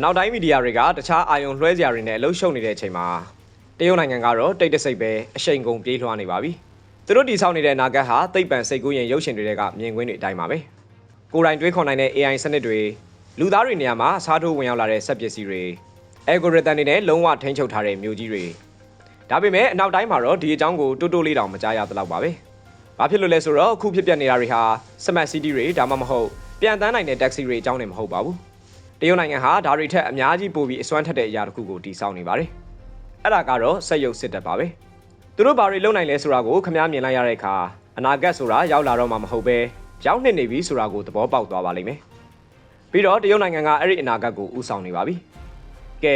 အနောက်တိုင်းမီဒီယာတွေကတခြားအာရုံလွှဲစရာတွေနဲ့အလုပ်ရှုပ်နေတဲ့အချိန်မှာတရုတ်နိုင်ငံကတော့တိတ်တဆိတ်ပဲအရှိန်ကုန်ပြေးလွှားနေပါပြီသူတို့တည်ဆောက်နေတဲ့နာဂတ်ဟာသိပ်ပံစိတ်ကူးရင်ရုပ်ရှင်တွေကမြင်ကွင်းတွေအတိုင်းပါပဲကိုယ်တိုင်တွေးခေါ်နိုင်တဲ့ AI စနစ်တွေလူသားတွေနေရာမှာစားထိုးဝင်ရောက်လာတဲ့စက်ပစ္စည်းတွေ algorithm တွေနဲ့လုံးဝထိန်းချုပ်ထားတဲ့မျိုးကြီးတွေဒါပေမဲ့အနောက်တိုင်းမှာတော့ဒီအကြောင်းကိုတိုးတိုးလေးတောင်မကြားရသလောက်ပါပဲဘာဖြစ်လို့လဲဆိုတော့အခုဖြစ်ပျက်နေတာတွေဟာ smart city တွေဒါမှမဟုတ်ပြန်တန်းနိုင်တဲ့ taxi တွေအကြောင်းနဲ့မဟုတ်ပါဘူး တရုတ်နိုင်ငံဟာဒါတွေထက်အများကြီးပိုပြီးအစွမ်းထက်တဲ့အရာတစ်ခုကိုတည်ဆောက်နေပါတယ်။အဲ့ဒါကတော့စက်ရုပ်စစ်တပ်ပါပဲ။သူတို့ဘာတွေလုပ်နိုင်လဲဆိုတာကိုခမားမြင်လိုက်ရတဲ့အခါအနာဂတ်ဆိုတာရောက်လာတော့မှမဟုတ်ပဲရောက်နေနေပြီဆိုတာကိုသဘောပေါက်သွားပါလိမ့်မယ်။ပြီးတော့တရုတ်နိုင်ငံကအဲ့ဒီအနာဂတ်ကိုဥဆောင်နေပါပြီ။ကဲ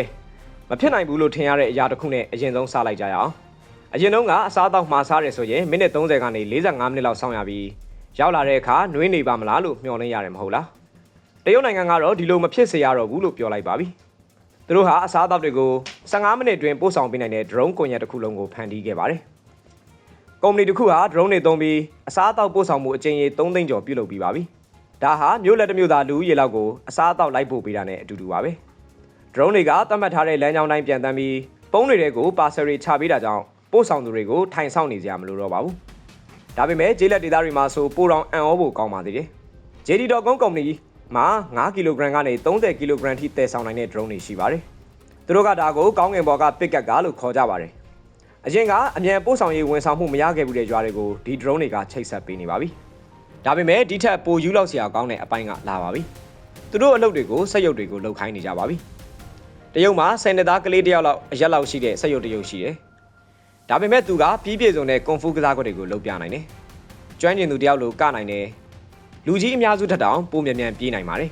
မဖြစ်နိုင်ဘူးလို့ထင်ရတဲ့အရာတစ်ခုနဲ့အရင်ဆုံးစလိုက်ကြရအောင်။အရင်တုန်းကအစားအသောက်မှားစားတယ်ဆိုရင်မိနစ်30ကနေ45မိနစ်လောက်စောင့်ရပြီးရောက်လာတဲ့အခါနှွေးနေပါမလားလို့မျှော်လင့်ရတယ်မဟုတ်လား။ တရုတ်နိုင်ငံကတော့ဒီလိုမဖြစ်စေရတော့ဘူးလို့ပြောလိုက်ပါပြီ။သူတို့ဟာအစားအသောက်တွေကို15မိနစ်တွင်ပို့ဆောင်ပေးနိုင်တဲ့ drone ကွန်ရက်တစ်ခုလုံးကိုဖန်တီးခဲ့ပါတယ်။ကုမ္ပဏီတစ်ခုဟာ drone တွေသုံးပြီးအစားအသောက်ပို့ဆောင်မှုအကြိမ်ရေ3သိန်းကျော်ပြုလုပ်ပြီးပါပြီ။ဒါဟာမြို့လက်တစ်မြို့သားလူဦးရေလောက်ကိုအစားအသောက်လိုက်ပို့ပေးတာနဲ့အတူတူပါပဲ။ drone တွေကသတ်မှတ်ထားတဲ့လမ်းကြောင်းတိုင်းပြန်တမ်းပြီးပုံးတွေကို parcel တွေချပေးတာကြောင့်ပို့ဆောင်သူတွေကိုထိုင်ဆောင်နေကြရမလို့တော့ပါဘူး။ဒါပေမဲ့ကျေးလက်ဒေသတွေမှာဆိုပိုတောင်အံ့ဩဖို့ကောင်းပါသေးတယ်။ JD.com ကုမ္ပဏီ မှာ9ကီလိုဂရမ်ကနေ30ကီလိုဂရမ်ထိတည်ဆောင်နိုင်တဲ့ drone တွေရှိပါတယ်။သူတို့ကဒါကိုကောင်းကင်ဘော်က pickup ကလို့ခေါ်ကြပါတယ်။အရင်ကအမြန်ပို့ဆောင်ရေးဝန်ဆောင်မှုမရခဲ့ဘူးတဲ့ကြွားတွေကိုဒီ drone တွေကချိတ်ဆက်ပေးနေပါပြီ။ဒါပေမဲ့ဒီထက်ပိုယူလောက်စရာကောင်းတဲ့အပိုင်းကလာပါပြီ။သူတို့အလုပ်တွေကိုစက်ရုပ်တွေကိုလုပ်ခိုင်းနေကြပါပြီ။တရုတ်မှာစင်နသားကလေးတစ်ယောက်လောက်အရက်လောက်ရှိတဲ့စက်ရုပ်တစ်ရုပ်ရှိတယ်။ဒါပေမဲ့သူကပြီးပြည့်စုံတဲ့ကွန်ဖူကစားကွက်တွေကိုလုပ်ပြနိုင်တယ်။ကျွမ်းကျင်သူတစ်ယောက်လိုကနိုင်တယ်။ လူကြီးအများစုထက်တောင်ပိုမြန်မြန်ပြေးနိုင်ပါတယ်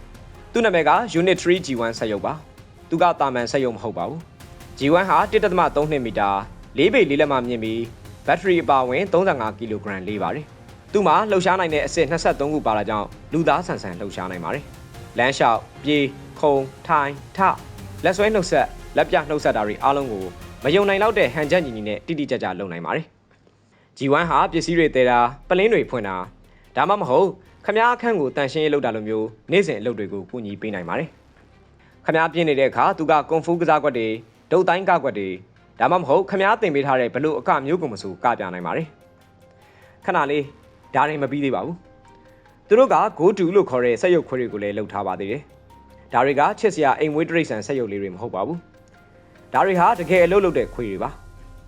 ။သူ့နာမည်က Unit 3 G1 ဆက်ရုပ်ပါ။သူကတာမန်ဆက်ရုပ်မဟုတ်ပါဘူး။ G1 ဟာ1.32မီတာ၄ပေ၄လက်မှမြင့်ပြီးဘက်ထရီအပါအဝင်35ကီလိုဂရမ်လေးပါတယ်။သူ့မှာလှုပ်ရှားနိုင်တဲ့အဆင့်23ခုပါလာကြောင်းလူသားဆန်ဆန်လှုပ်ရှားနိုင်ပါတယ်။လမ်းလျှောက်ပြေးခုံထိုင်ထလက်ဆွဲနှုတ်ဆက်လက်ပြနှုတ်ဆက်တာတွေအားလုံးကိုမယုံနိုင်တော့တဲ့ဟန်ချက်ညီညီနဲ့တိတိကျကျလုပ်နိုင်ပါတယ်။ G1 ဟာပစ္စည်းတွေတဲတာပလင်းတွေဖွင့်တာ ဒါမှမဟုတ်ခမားအခန်းကိုတန်ရှင်းရေးလုပ်တာလိုမျိုးနေ့စဉ်အလုပ်တွေကိုကူညီပေးနိုင်ပါတယ်။ခမားပြင်းနေတဲ့အခါသူကကွန်ဖူးကစားကွက်တွေဒုတ်တိုင်းကကွက်တွေဒါမှမဟုတ်ခမားတင်ပေးထားတဲ့ဘလို့အကမျိုးကုန်မဆိုကပြနိုင်ပါတယ်။ခဏလေးဒါရင်မပြီးသေးပါဘူး။သူတို့က go to လို့ခေါ်တဲ့ဆက်ရုပ်ခွဲတွေကိုလည်းလုပ်ထားပါသေးတယ်။ဒါတွေကချစ်စရာအိမ်မွေးတရိတ်ဆန်ဆက်ရုပ်လေးတွေမဟုတ်ပါဘူး။ဒါတွေဟာတကယ်အလုပ်လုပ်တဲ့ခွေတွေပါ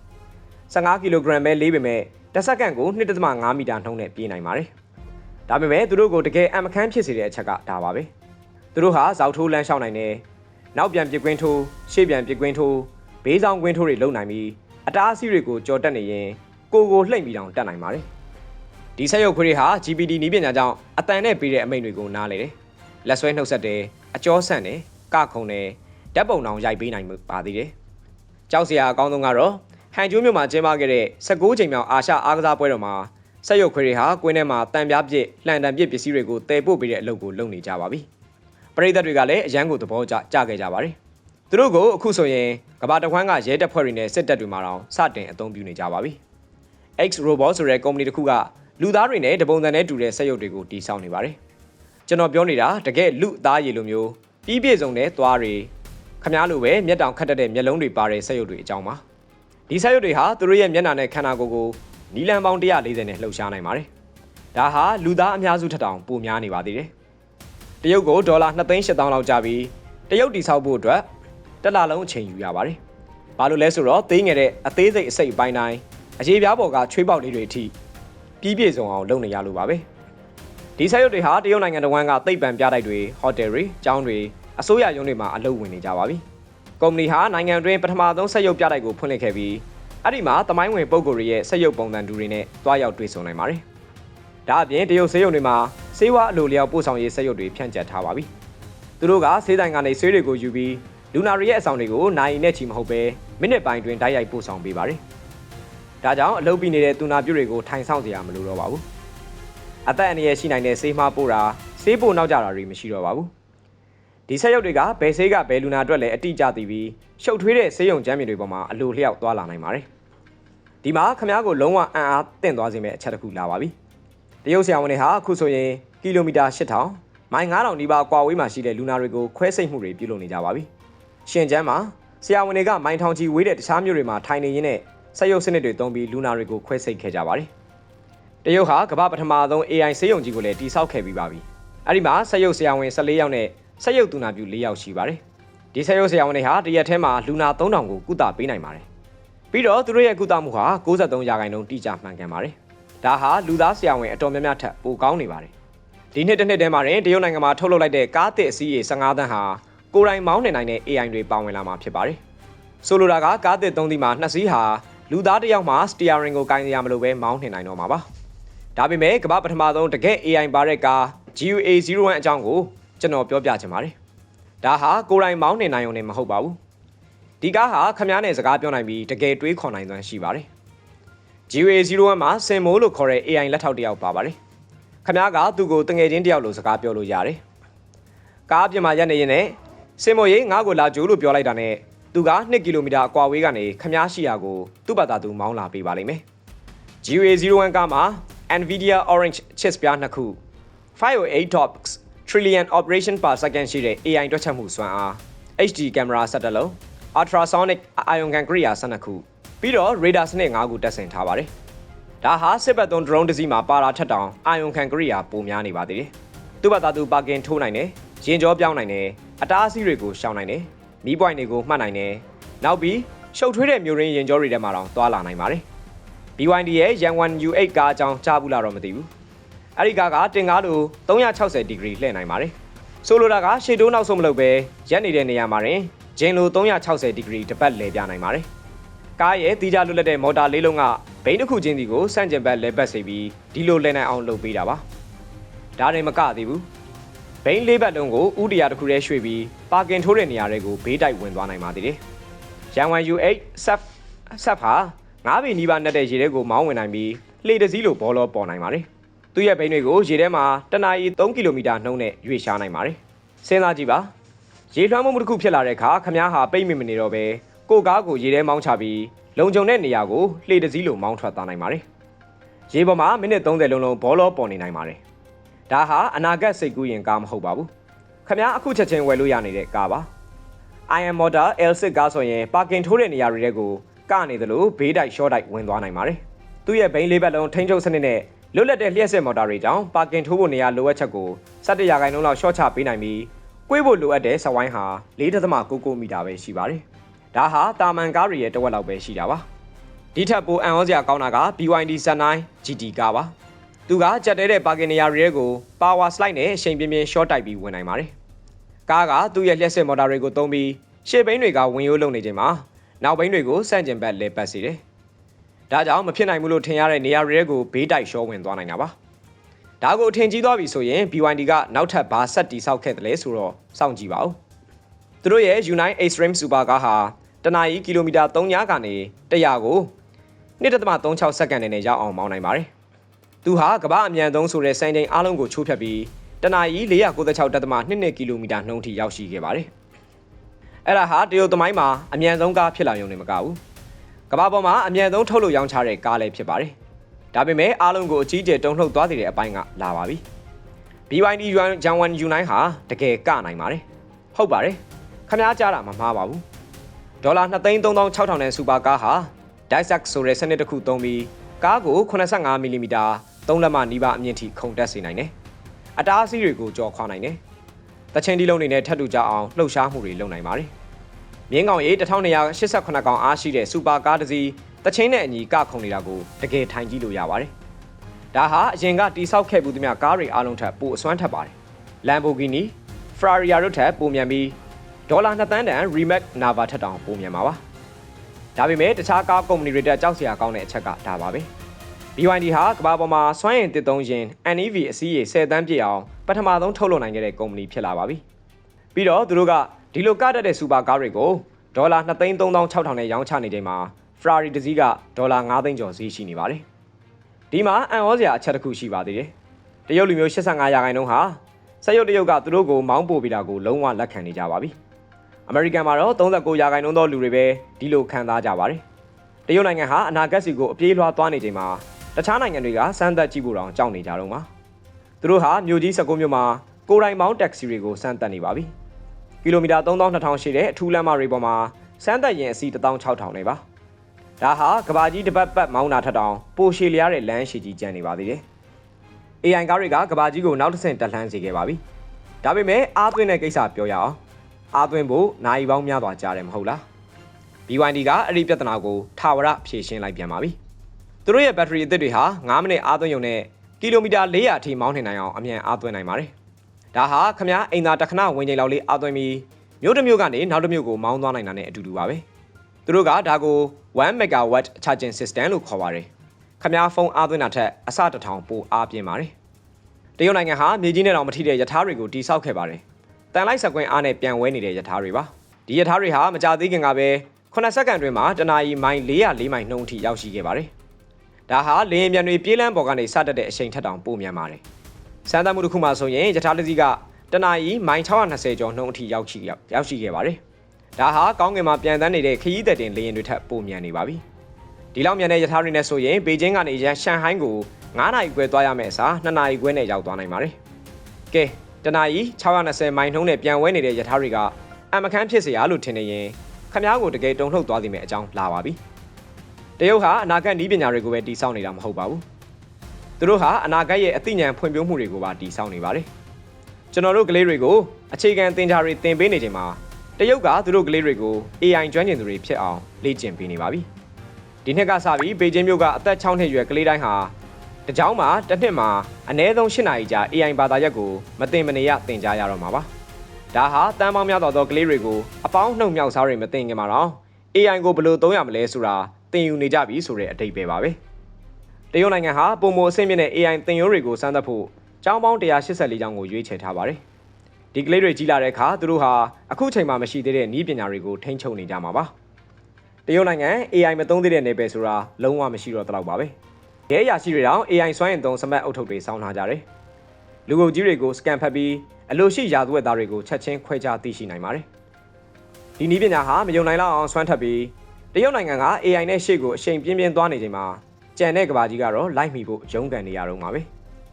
။15ကီလိုဂရမ်ပဲလေးပေမဲ့တစ်စက္ကန့်ကို2.5မီတာနှုန်းနဲ့ပြေးနိုင်ပါတယ်။ ဒါပေမဲ့သူတို့ကိုတကယ်အမခန်းဖြစ်စေတဲ့အချက်ကဒါပါပဲ။သူတို့ဟာဇောက်ထိုးလမ်းလျှောက်နိုင်တယ်။နောက်ပြန်ပြစ်ကွင်းထိုးရှေ့ပြန်ပြစ်ကွင်းထိုးဘေးဆောင်ကွင်းထိုးတွေလုံနိုင်ပြီးအတားအဆီးတွေကိုကြော်တက်နေရင်ကိုကိုလှိမ့်ပြီးတောင်တက်နိုင်ပါတယ်။ဒီဆက်ရုပ်ခွေးတွေဟာ GPT နည်းပညာကြောင့်အတန်နဲ့ပေးတဲ့အမိန့်တွေကိုနားလေတယ်။လက်ဆွဲနှုတ်ဆက်တယ်အကျောဆန့်တယ်ကခုံတယ်ဓာတ်ပုံတောင်ရိုက်ပေးနိုင်ပါသေးတယ်။ကြောက်စရာအကောင်းဆုံးကတော့ဟန်ကျိုးမြို့မှာကျင်းပခဲ့တဲ့16ချိန်မြောက်အာရှအားကစားပွဲတော်မှာ ဆက်ရုပ်ခွေတွေဟာကွင်းထဲမှာတန်ပြားပစ်လှန်တန်ပစ်ပစ္စည်းတွေကိုတည်ပို့ပေးတဲ့အလုပ်ကိုလုပ်နေကြပါပြီ။ပရိသတ်တွေကလည်းအရန်ကိုသဘောကျကြခဲ့ကြပါတယ်။သူတို့ကိုအခုဆိုရင်ကဘာတခွန်းကရဲတပ်ဖွဲ့တွေနဲ့စစ်တပ်တွေမှာတောင်စတင်အသုံးပြုနေကြပါပြီ။ X Robot ဆိုတဲ့ကုမ္ပဏီတစ်ခုကလူသားတွေနဲ့တပုံစံနဲ့တူတဲ့ဆက်ရုပ်တွေကိုတည်ဆောက်နေပါတယ်။ကျွန်တော်ပြောနေတာတကယ်လူအသားရည်လိုမျိုးပြီးပြည့်စုံတဲ့သွားတွေခမားလိုပဲမျက်တောင်ခတ်တတ်တဲ့မျက်လုံးတွေပါတဲ့ဆက်ရုပ်တွေအကြောင်းပါ။ဒီဆက်ရုပ်တွေဟာသူတို့ရဲ့မျက်နှာနဲ့ခန္ဓာကိုယ်ကို နီလန်ပေါင်း140နဲ့လှုပ်ရှားနိုင်ပါတယ်။ဒါဟာလူသားအများစုထက်တောင်ပိုများနေပါသေးတယ်။တရုတ်ကိုဒေါ်လာ2,800လောက်ကျပြီးတရုတ်တီဆောက်ဖို့အတွက်တစ်လလုံးအချိန်ယူရပါတယ်။ဘာလို့လဲဆိုတော့သေးငယ်တဲ့အသေးစိတ်အစိတ်အပိုင်းတိုင်းအရေးပြားပေါ်ကချွေးပေါက်လေးတွေအထိပြီးပြည့်စုံအောင်လုပ်နေရလို့ပါပဲ။ဒီဆက်ရုပ်တွေဟာတရုတ်နိုင်ငံတော်ဝန်ကသိပ်ပံပြတိုက်တွေဟိုတယ်တွေကျောင်းတွေအစိုးရရုံးတွေမှာအလုပ်ဝင်နေကြပါပြီ။ကုမ္ပဏီဟာနိုင်ငံတွင်းပထမဆုံးဆက်ရုပ်ပြတိုက်ကိုဖွင့်လှစ်ခဲ့ပြီး အဲ့ဒီမှာတမိုင်းဝင်ပုံကိုယ်တွေရဲ့ဆက်ရုပ်ပုံစံတူတွေနဲ့တွားရောက်တွေ့ဆုံနိုင်ပါတယ်။ဒါအပြင်တရုတ်ဆေးရုံတွေမှာဆေးဝါးအလိုလျောက်ပို့ဆောင်ရေးဆက်ရုပ်တွေဖြန့်ကျက်ထားပါပြီ။သူတို့ကဆေးတိုင်ကနေဆေးတွေကိုယူပြီးလူနာတွေရဲ့အဆောင်တွေကိုနိုင်နဲ့ချီမဟုတ်ပဲမိနစ်ပိုင်းတွင်တိုက်ရိုက်ပို့ဆောင်ပေးပါတယ်။ဒါကြောင့်အလုပ်ပြီးနေတဲ့သူနာပြုတွေကိုထိုင်ဆောင်စရာမလိုတော့ပါဘူး။အသက်အန္တရာယ်ရှိနိုင်တဲ့ဆေးမှားပို့တာဆေးပို့နောက်ကျတာတွေမရှိတော့ပါဘူး။ဒီဆက်ရုပ်တွေကဘယ်ဆေးကဘယ်လူနာအတွက်လည်းအတိအကျသိပြီးရှုပ်ထွေးတဲ့ဆေးရုံကျမ်းမြေတွေပေါ်မှာအလိုလျောက်သွားလာနိုင်ပါတယ်။ ဒီမှာခမားကိုလုံးဝအံ့အားတင့်သွားစေမယ့်အချက်တစ်ခုလာပါပြီ။တရုတ်ဆရာဝန်တွေဟာအခုဆိုရင်ကီလိုမီတာ8000မိုင်9000နီးပါးကွာဝေးမှာရှိတဲ့လူနာတွေကိုခွဲစိတ်မှုတွေပြုလုပ်နေကြပါပြီ။ရှင်ကျန်းမှာဆရာဝန်တွေကမိုင်ထောင်ချီဝေးတဲ့တခြားမြို့တွေမှာထိုင်နေရင်းနဲ့ဆက်ရုပ်စနစ်တွေသုံးပြီးလူနာတွေကိုခွဲစိတ်ခဲ့ကြပါတယ်။တရုတ်ဟာကမ္ဘာပထမဆုံး AI ဆေးရုံကြီးကိုလည်းတိစောက်ခဲ့ပြီးပါပြီ။အဲဒီမှာဆက်ရုပ်ဆရာဝန်14ယောက်နဲ့ဆက်ရုပ်သူနာပြု4ယောက်ရှိပါတယ်။ဒီဆက်ရုပ်ဆရာဝန်တွေဟာတရက်ထဲမှာလူနာ3000ကိုကုသပေးနိုင်ပါတယ်။ ပြီးတော့သူတို့ရဲ့ကုသမှုဟာ63ရာခိုင်နှုန်းတိကျမှန်ကန်ပါတယ်။ဒါဟာလူသားဆရာဝန်အတော်များများထက်ပိုကောင်းနေပါတယ်။ဒီနှစ်တစ်နှစ်တည်းမှာတင်တရုတ်နိုင်ငံမှာထုတ်လုပ်လိုက်တဲ့ကားသစ်အစီးရေ15သန်းဟာကိုယ်တိုင်မောင်းနေနိုင်တဲ့ AI တွေပါဝင်လာမှာဖြစ်ပါတယ်။ဆိုလိုတာကကားသစ်3သီးမှာနှစ်စီးဟာလူသားတစ်ယောက်မှ steering ကိုကိုင်ရမလို့ပဲမောင်းနေနိုင်တော့မှာပါ။ဒါပေမဲ့ကမ္ဘာပထမဆုံးတကယ့် AI ပါတဲ့ကား GUA01 အကြောင်းကိုကျွန်တော်ပြောပြချင်ပါတယ်။ဒါဟာကိုယ်တိုင်မောင်းနေနိုင်ုံနဲ့မဟုတ်ပါဘူး။ ဒီကားဟာခမားနဲ့စကားပြောနိုင်ပြီးတကယ်တွေးခေါ်နိုင်စွမ်းရှိပါတယ်။ GUA01 မှာစင်မိုးလို့ခေါ်တဲ့ AI လက်ထောက်တစ်ယောက်ပါပါတယ်။ခမားကသူ့ကိုတငယ်ချင်းတစ်ယောက်လိုစကားပြောလို့ရတယ်။ကားအပြင်မှာရပ်နေရင်လည်းစင်မိုးရေးငါ့ကိုလာကြိုးလို့ပြောလိုက်တာနဲ့သူက2ကီလိုမီတာအကွာဝေးကနေခမားရှိရာကိုသူ့ဘာသာသူမောင်းလာပေးပါလိမ့်မယ်။ GUA01 ကမှာ Nvidia Orange chips ပြားနှစ်ခု 508 tops trillion operation per second ရှိတဲ့ AI တွက်ချက်မှုစွမ်းအား HD ကင်မရာ17လုံး ultrasonic အာယုံခံကိရိယာ12ခုပြီးတော့ radar စနစ်5ခုတပ်ဆင်ထားပါတယ်။ဒါဟာစစ်ဘက်သုံး drone တစ်စီးမှာပါလာထက်တောင်အာယုံခံကိရိယာပိုများနေပါသေးတယ်။သူ့ဘာသာသူပါကင်ထိုးနိုင်တယ်၊ရင်ကြောပြောင်းနိုင်တယ်၊အတားအဆီးတွေကိုရှောင်နိုင်တယ်၊မီးပွိုင်တွေကိုမှတ်နိုင်တယ်။နောက်ပြီးရှုပ်ထွေးတဲ့မျိုးရင်းရင်ကြောတွေထဲမှာတောင်သွားလာနိုင်ပါတယ်။ BYD ရဲ့ Yang 1 U8 ကားအကြောင်းကြားဘူးလားတော့မသိဘူး။အဲ့ဒီကားကတင်ကားလို့360ဒီဂရီလှည့်နိုင်ပါတယ်။ဆိုလိုတာကရှေ့တိုးနောက်ဆုံးမလုပ်ပဲရက်နေတဲ့နေရာမှာရင် ဂျင်လို360ဒီဂရီတစ်ပတ်လဲပြနိုင်ပါတယ်။ကားရဲ့တီးကြလွတ်လပ်တဲ့မော်တာလေးလုံးကဘိန်းတစ်ခုချင်းစီကိုစန့်ကျင်ဘက်လဲပတ်စေပြီးဒီလိုလဲနိုင်အောင်လုပ်ပေးတာပါ။ဒါရင်မကသေးဘူး။ဘိန်းလေးဘက်လုံးကိုဥတရာတစ်ခုတည်းရွှေ့ပြီးပါကင်ထိုးတဲ့နေရာတွေကိုဘေးတိုက်ဝင်သွားနိုင်ပါသေးတယ်။ Yang 1 U8 SAF SAF ဟာငါးပေနီးပါးနဲ့တဲ့ရေထဲကိုမောင်းဝင်နိုင်ပြီးလှေတစ်စီးလိုဘောလောပေါ်နိုင်ပါတယ်။သူ့ရဲ့ဘိန်းတွေကိုရေထဲမှာတနအီ3ကီလိုမီတာနှုန်းနဲ့ရွေ့ရှားနိုင်ပါတယ်။စဉ်းစားကြည့်ပါ။ ရေလွှမ်းမှုတစ်ခုဖြစ်လာတဲ့အခါခမားဟာပိတ်မိမနေတော့ပဲကိုကားကိုရေထဲမောင်းချပြီးလုံခြုံတဲ့နေရာကိုလှေတစ်စီးလိုမောင်းထွက်သွားနိုင်ပါတယ်။ရေပေါ်မှာမိနစ်30လုံးလုံးဘောလောပေါ်နေနိုင်ပါတယ်။ဒါဟာအနာဂတ်စိတ်ကူးရင်ကားမဟုတ်ပါဘူး။ခမားအခုချက်ချင်းဝယ်လို့ရနေတဲ့ကားပါ။ IM Motor L6 ကားဆိုရင်ပါကင်ထိုးတဲ့နေရာတွေကိုကနေသလိုဘေးတိုက်ရှော့တိုက်ဝင်သွားနိုင်ပါတယ်။သူ့ရဲ့ဘိန်းလေးဘက်လုံးထိန်းချုပ်စနစ်နဲ့လွတ်လပ်တဲ့လျှက်စစ်မော်တာတွေကြောင့်ပါကင်ထိုးဖို့နေရာလိုအပ်ချက်ကို17ရာခိုင်နှုန်းလောက်ရှော့ချပေးနိုင်ပြီး ကွေးဖို့လိုအပ်တဲ့စဝိုင်းဟာ4.99မီတာပဲရှိပါတယ်။ဒါဟာတာမန်ကားတွေရဲ့တဝက်လောက်ပဲရှိတာပါ။ဒီထက်ပိုအံ့ဩစရာကောင်းတာက BYD Z9 GT ကားပါ။သူကကြက်တဲတဲ့ပါကင်နေရာတွေကို power slide နဲ့အချိန်ပြင်းပြင်း short တိုက်ပြီးဝင်နိုင်ပါတယ်။ကားကသူ့ရဲ့လျှက်စစ်မော်တာတွေကိုသုံးပြီးရှေ့ဘိန်းတွေကဝင်ရိုးလုံနေချိန်မှာနောက်ဘိန်းတွေကိုစန့်ကျင်ဘက်လဲပတ်စေတယ်။ဒါကြောင့်မဖြစ်နိုင်ဘူးလို့ထင်ရတဲ့နေရာတွေကိုဘေးတိုက်ရှော့ဝင်သွားနိုင်တာပါ။ ဒါကိုအထင်ကြီးသွားပြီဆိုရင် BYD ကနောက်ထပ်ဘာဆက်တီဆောက်ခဲ့တယ်လဲဆိုတော့စောင့်ကြည့်ပါဦး။သူတို့ရဲ့ Unite Extreme Super ကားဟာတနအီကီလိုမီတာ300ကနေ100ကို1.36စက္ကန့်နဲ့ရောက်အောင်မောင်းနိုင်ပါတယ်။သူဟာကမ္ဘာအမြန်ဆုံးဆိုတဲ့စံချိန်အားလုံးကိုချိုးဖျက်ပြီးတနအီ496.22ကီလိုမီတာနှုန်းထိရောက်ရှိခဲ့ပါတယ်။အဲ့ဒါဟာတရုတ်သမိုင်းမှာအမြန်ဆုံးကားဖြစ်လာရုံနဲ့မကဘူး။ကမ္ဘာပေါ်မှာအမြန်ဆုံးထုတ်လို့ရောင်းချတဲ့ကားလည်းဖြစ်ပါတယ်။ ဒါပေမဲ့အားလုံးကိုအကြီးအကျယ်တုံ့လှုပ်သွားတဲ့အပိုင်းကလာပါပြီ။ BYD Yuan Jiangwan U9 ဟာတကယ်ကနိုင်ပါတယ်။ဟုတ်ပါတယ်။ခမားကြားတာမမှားပါဘူး။ဒေါ်လာ2,3600နဲ့စူပါကားဟာ Daisac ဆိုတဲ့စနစ်တစ်ခုသုံးပြီးကားကို85မီလီမီတာ3လက်မနီးပါးအမြင့်ထိခုန်တက်စေနိုင်တယ်။အတားအဆီးတွေကိုကြော်ခွာနိုင်တယ်။တချင်းဒီလုံးတွေနဲ့ထပ်တူကြအောင်လှုပ်ရှားမှုတွေလုပ်နိုင်ပါတယ်။မြင်းကောင်ရေး1288ကောင်အားရှိတဲ့စူပါကားတစ်စီး တချင်းနဲ့အညီကခုန်နေတာကိုတကယ်ထိုင်ကြည့်လို့ရပါတယ်။ဒါဟာအရင်ကတိဆောက်ခဲ့မှုသမျှကားတွေအားလုံးထက်ပိုအစွမ်းထက်ပါတယ်။ Lamborghini, Ferrari တို့ထက်ပိုမြန်ပြီးဒေါ်လာ2သန်းတန် Rimac Nava ထက်တောင်ပိုမြန်ပါပါ။ဒါပေမဲ့တခြားကားကုမ္ပဏီတွေတက်ကြောက်စရာကောင်းတဲ့အချက်ကဒါပါပဲ။ BYD ဟာကမ္ဘာပေါ်မှာစွမ်းအင်တစ်သုံးရင် NEV အစီးရေ10တန်းပြည့်အောင်ပထမဆုံးထုတ်လုပ်နိုင်ခဲ့တဲ့ကုမ္ပဏီဖြစ်လာပါပြီ။ပြီးတော့သူတို့ကဒီလိုကတတ်တဲ့စူပါကားတွေကိုဒေါ်လာ2,3600နဲ့ရောင်းချနေချိန်မှာ Ferrari တစ်စီးကဒေါ်လာ9သိန်းကျော်ဈေးရှိနေပါတယ်။ဒီမှာအံ့ဩစရာအချက်တစ်ခုရှိပါသေးတယ်။တရုတ်လူမျိုး85ရာခိုင်နှုန်းဟာစက်ရုပ်တရုတ်ကသူတို့ကိုမောင်းပို့ပြီးတာကိုလုံးဝလက်ခံနေကြပါပြီ။အမေရိကန်မှာတော့39ရာခိုင်နှုန်းသောလူတွေပဲဒီလိုခံစားကြပါတယ်။တရုတ်နိုင်ငံဟာအနာဂတ်စီကိုအပြေးလွှားသွားနေချိန်မှာတခြားနိုင်ငံတွေကစမ်းသပ်ကြည့်ဖို့တောင်ကြောက်နေကြတော့မှာ။သူတို့ဟာမြို့ကြီး19မြို့မှာကိုယ်တိုင်မောင်းတက္ကစီတွေကိုစမ်းသပ်နေပါပြီကီလိုမီတာ3200ရှိတဲ့အထူးလမ်းမတွေပေါ်မှာစမ်းသပ်ရင်အစီ16000နဲ့ပါ ဒါဟာကဘာကြီးတစ်ပတ်ပတ်မောင်းတာထက်တောင်ပိုရှည်လျားတဲ့လမ်းရှိကြီးကျန်နေပါသေးတယ် AI ကားတွေကကဘာကြီးကိုနောက်တစ်ဆင့်တက်လှမ်းစေခဲ့ပါပြီဒါပေမဲ့အားသွင်းတဲ့ကိစ္စပြောရအောင်အားသွင်းဖို့နိုင်ပေါင်းများစွာကြားတယ်မဟုတ်လား BYD ကအဲ့ဒီပြဿနာကိုထာဝရဖြေရှင်းလိုက်ပြန်ပါပြီသူတို့ရဲ့ဘက်ထရီအသစ်တွေဟာ9မိနစ်အားသွင်းရုံနဲ့ကီလိုမီတာ400အထိမောင်းနှင်နိုင်အောင်အမြန်အားသွင်းနိုင်ပါတယ်ဒါဟာခမားအိမ်သာတစ်ခဏဝင်ချိန်လောက်လေးအားသွင်းပြီးမြို့တစ်မြို့ကနေနောက်တစ်မြို့ကိုမောင်းသွားနိုင်တာနဲ့အတူတူပါပဲ သူတို့ကဒါကို1 megawatt charging system လို့ခေါ်ပါတယ်ခမားဖုန်းအားသွင်းတာထက်အဆတစ်ထောင်ပိုအားပြင်းပါတယ်တရုတ်နိုင်ငံဟာမြေကြီးနဲ့တောင်မထိတဲ့ရထားတွေကိုတိစောက်ခဲ့ပါတယ်တန်လိုက်စကွင်းအားနဲ့ပြန်ဝဲနေတဲ့ရထားတွေပါဒီရထားတွေဟာမကြသေးခင်ကပဲ9စက္ကန့်တွင်မှာတနာရီမိုင်404မိုင်နှုန်းအထိရောက်ရှိခဲ့ပါတယ်ဒါဟာလေယာဉ်ပြန်တွေပြေးလန်းပေါ်ကနေစတက်တဲ့အချိန်ထက်တောင်ပိုမြန်ပါတယ်စမ်းသပ်မှုတစ်ခုမှဆိုရင်ရထားတစ်စီးကတနာရီမိုင်620ကျော်နှုန်းအထိရောက်ရှိရောက်ရှိခဲ့ပါတယ် ဒါဟာကောင်းကင်မှာပြန်တန်းနေတဲ့ခရီးသည်တင်လေယာဉ်တွေထက်ပိုမြန်နေပါပြီဒီလောက်မြန်တဲ့ရထားတွေနဲ့ဆိုရင်ဘေကျင်းကနေရန်ရှန်ဟိုင်းကို9နာရီခွဲသွားရမယ့်အစား2နာရီခွဲနဲ့ရောက်သွားနိုင်ပါတယ်ကဲတနာရီ620မိုင်နှုန်းနဲ့ပြန်ဝဲနေတဲ့ရထားတွေကအမခန်းဖြစ်စရာလို့ထင်နေရင်ခမားကိုတကယ်တုံ့လှုပ်သွားစီမယ့်အကြောင်းလာပါပြီတရုတ်ဟာအနာဂတ်ဤပညာတွေကိုပဲတည်ဆောက်နေတာမဟုတ်ပါဘူးသူတို့ဟာအနာဂတ်ရဲ့အသိဉာဏ်ဖွံ့ဖြိုးမှုတွေကိုပါတည်ဆောက်နေပါတယ်ကျွန်တော်တို့ကလေးတွေကိုအခြေခံသင်ကြားတွေသင်ပေးနေချိန်မှာ တရုတ်ကသူတို့ကလေးတွေကို AI ကျွမ်းကျင်သူတွေဖြစ်အောင်လေ့ကျင့်ပေးနေပါပြီဒီနှစ်ကစပြီးပေကျင်းမြို့ကအသက်6နှစ်ရွယ်ကလေးတိုင်းဟာတကြောင်မှာတစ်နှစ်မှာအနည်းဆုံး8နာရီကြာ AI ဘာသာရပ်ကိုမသင်မနေရသင်ကြားရတော့မှာပါဒါဟာတန်ပေါင်းများသောကလေးတွေကိုအပေါင်းနှုတ်မြောက်စားတွေမသိခင်မှာတော့ AI ကိုဘယ်လိုသုံးရမလဲဆိုတာသင်ယူနေကြပြီဆိုတဲ့အတိတ်ပဲပါပဲတရုတ်နိုင်ငံဟာပုံမအဆင့်မြင့်တဲ့ AI သင်ရိုးတွေကိုစမ်းသပ်ဖို့ကျောင်းပေါင်း184ကျောင်းကိုရွေးချယ်ထားပါတယ် ဒီကလေးတွေကြီးလာတဲ့အခါသူတို့ဟာအခုချိန်မှာမရှိသေးတဲ့နည်းပညာတွေကိုထိန်းချုပ်နေကြမှာပါတရုတ်နိုင်ငံ AI မသုံးသေးတဲ့နယ်ပယ်ဆိုတာလုံးဝမရှိတော့တော့ပါပဲရဲရရှိတွေတောင် AI စွမ်းရင်သုံးစမတ်အုပ်ထုပ်တွေစောင်းထားကြတယ်လူကုန်ကြီးတွေကိုစကန်ဖတ်ပြီးအလိုရှိရာသွဲသားတွေကိုချက်ချင်းခွဲခြားသိရှိနိုင်ပါတယ်။ဒီနည်းပညာဟာမယုံနိုင်လောက်အောင်ဆွမ်းထပ်ပြီးတရုတ်နိုင်ငံက AI နဲ့ရှေ့ကိုအချိန်ပြင်းပြင်းသွားနေချိန်မှာကြံတဲ့ကဘာကြီးကတော့လိုက်မိဖို့ရုန်းကန်နေရတော့မှာပဲ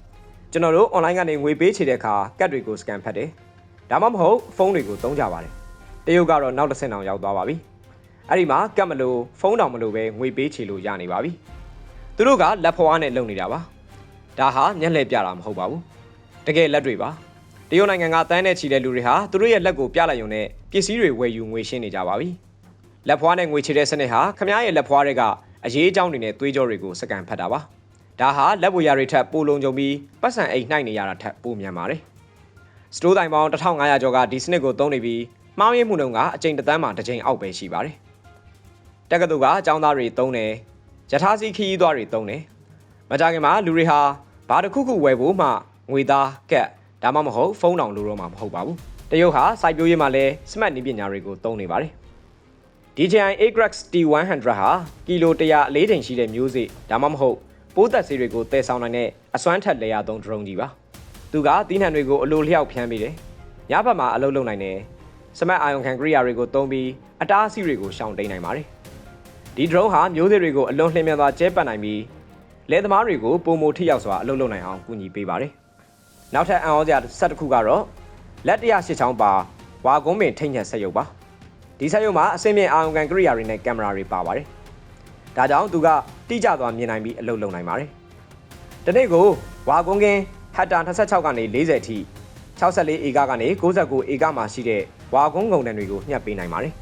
။ကျွန်တော်တို့ online ကနေငွေပေးချေတဲ့အခါကတ်တွေကို scan ဖတ်တယ်။ ဒါမှမဟုတ်ဖုန်းတွေကိုသုံးကြပါတယ်။တရုတ်ကတော့နောက်တစ်ဆင့်အောင်ရောက်သွားပါပြီ။အဲ့ဒီမှာကတ်မလို့ဖုန်းတောင်မလို့ပဲငွေပေးချေလို့ရနေပါပြီ။သူတို့ကလက်ဖွားနဲ့လုပ်နေတာပါ။ဒါဟာမျက်လှည့်ပြတာမဟုတ်ပါဘူး။တကယ်လက်တွေပါ။တရုတ်နိုင်ငံကတန်းနဲ့ချီတဲ့လူတွေဟာသူတို့ရဲ့လက်ကိုပြလိုက်ရုံနဲ့ပစ္စည်းတွေဝယ်ယူငွေရှင်းနေကြပါပြီ။လက်ဖွားနဲ့ငွေချေတဲ့စနစ်ဟာခမားရဲ့လက်ဖွားတွေကအရေးအကြောင်းတွေနဲ့သွေးကြောတွေကိုစကန်ဖတ်တာပါ။ဒါဟာလက်ဝယ်ရတွေထက်ပိုလုံခြုံပြီးပတ်စံအိမ်နှိုက်နေရတာထက်ပိုမြန်ပါတယ်။ စတိုးတိုင်ပေါင်း1500ကျော်ကဒီစနစ်ကိုသုံးနေပြီးမှားယွင်းမှုနှုန်းကအကြိမ်တစ်သန်းမှာတစ်ကြိမ်အောက်ပဲရှိပါတယ်။တက္ကသိုလ်ကအကြောင်းသားတွေသုံးတယ်။ယထာစီခီးသွားတွေသုံးတယ်။မကြခင်မှာလူတွေဟာဘာတစ်ခုခုဝယ်ဖို့မှငွေသားကက်ဒါမှမဟုတ်ဖုန်းတောင်လိုတော့မှာမဟုတ်ပါဘူးတရုတ်ဟာစိုက်ပျိုးရေးမှာလည်း smart နည်းပညာတွေကိုသုံးနေပါတယ် DJI Agrax T100 ဟာကီလို100အလေးချိန်ရှိတဲ့မျိုးစေ့ဒါမှမဟုတ်ပိုးသက်ဆေးတွေကိုတည်ဆောင်နိုင်တဲ့အစွမ်းထက်လေယာသုံး drone ကြီးပါ သူကတီးနှံတွေကိုအလိုလျောက်ဖြန်းပေးတယ်ညဘက်မှာအလုပ်လုပ်နိုင်တယ်စမတ်အာယုံခံကရိယာတွေကိုသုံးပြီးအတားအဆီးတွေကိုရှောင်တိန်နိုင်ပါတယ်ဒီ drone ဟာမျိုးစေ့တွေကိုအလွန်လျင်မြန်စွာကျဲပတ်နိုင်ပြီးလယ်သမားတွေကိုပုံမထိရောက်စွာအလုပ်လုပ်နိုင်အောင်ကူညီပေးပါတယ်နောက်ထပ်အံ့ဩစရာဆက်တစ်ခုကတော့လက်တရရှစ်ချောင်းပါဝါကုန်းပင်ထိတ်ညက်ဆက်ရုပ်ပါဒီဆက်ရုပ်မှာအစင်းမြင့်အာရုံခံကိရိယာတွေနဲ့ကင်မရာတွေပါပါတယ်ဒါကြောင့်သူကတိကျသွားမြင်နိုင်ပြီးအလုပ်လုပ်နိုင်ပါတယ်ဒီနေ့ကိုဝါကုန်းကင်း ဟက်တာ26ကနေ40အထိ64ဧကကနေ69ဧကမှာရှိတဲ့ဝါကုန်းငုံတန်တွေကိုညှပ်ပေးနိုင်ပါတယ်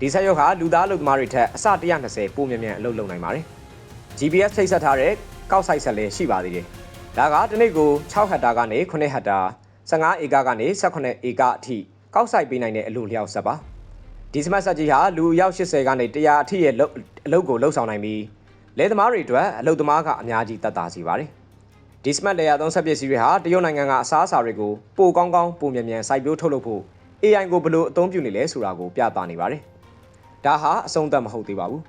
ဒီဆက်ရုပ်ဟာလူသားလူသမားတွေထက်အဆ120ပိုမြန်မြန်အလုပ်လုပ်နိုင်ပါတယ် GPS ထိတ်ဆက်ထားတဲ့ကောက်ဆိုင်ဆက်လည်းရှိပါသေးတယ်ဒါကတနေ့ကို6ဟက်တာကနေ9ဟက်တာ15ဧကကနေ18ဧကအထိကောက်ဆိုင်ပေးနိုင်တဲ့အလူလျောက်ဆက်ပါဒီစမတ်ဆက်ကြီးဟာလူအယောက်80ကနေ100အထိရဲ့အလုပ်ကိုလှုပ်ဆောင်နိုင်ပြီးလဲသမားတွေအတွက်အလုပ်သမားကအများကြီးတတ်တာစီပါတယ် ဒီစမတ်လေယာသုံးဆက်ပစ္စည်းတွေဟာတရုတ်နိုင်ငံကအစားအစာတွေကိုပိုကောင်းကောင်းပိုမြန်မြန်စိုက်ပျိုးထုတ်လုပ်ဖို့ AI ကိုဘယ်လိုအသုံးပြုနေလဲဆိုတာကိုပြသနေပါတယ်ဒါဟာအဆုံးသတ်မဟုတ်သေးပါဘူး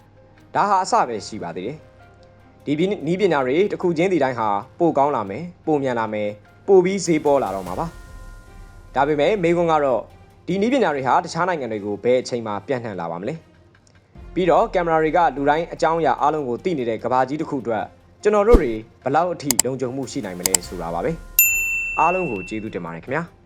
ဒါဟာအစပဲရှိပါသေးတယ်ဒီနီးပညာတွေတစ်ခုချင်းဒီတိုင်းဟာပိုကောင်းလာမယ်ပိုမြန်လာမယ်ပိုပြီးဈေးပေါ်လာတော့မှာပါဒါပေမဲ့မေကွန်းကတော့ဒီနီးပညာတွေဟာတခြားနိုင်ငံတွေကိုဘယ်အချိန်မှပြန့်နှံ့လာပါမလဲပြီးတော့ကင်မရာတွေကလူတိုင်းအကြောင်းအရာအားလုံးကိုသိနေတဲ့ကဘာကြီးတစ်ခုအတွက် ကျွန်တော်တို့တွေဘလောက်အထိလုံခြုံမှုရှိနိုင်မလဲဆိုတာပါပဲအားလုံးကိုကျေးဇူးတင်ပါတယ်ခင်ဗျာ။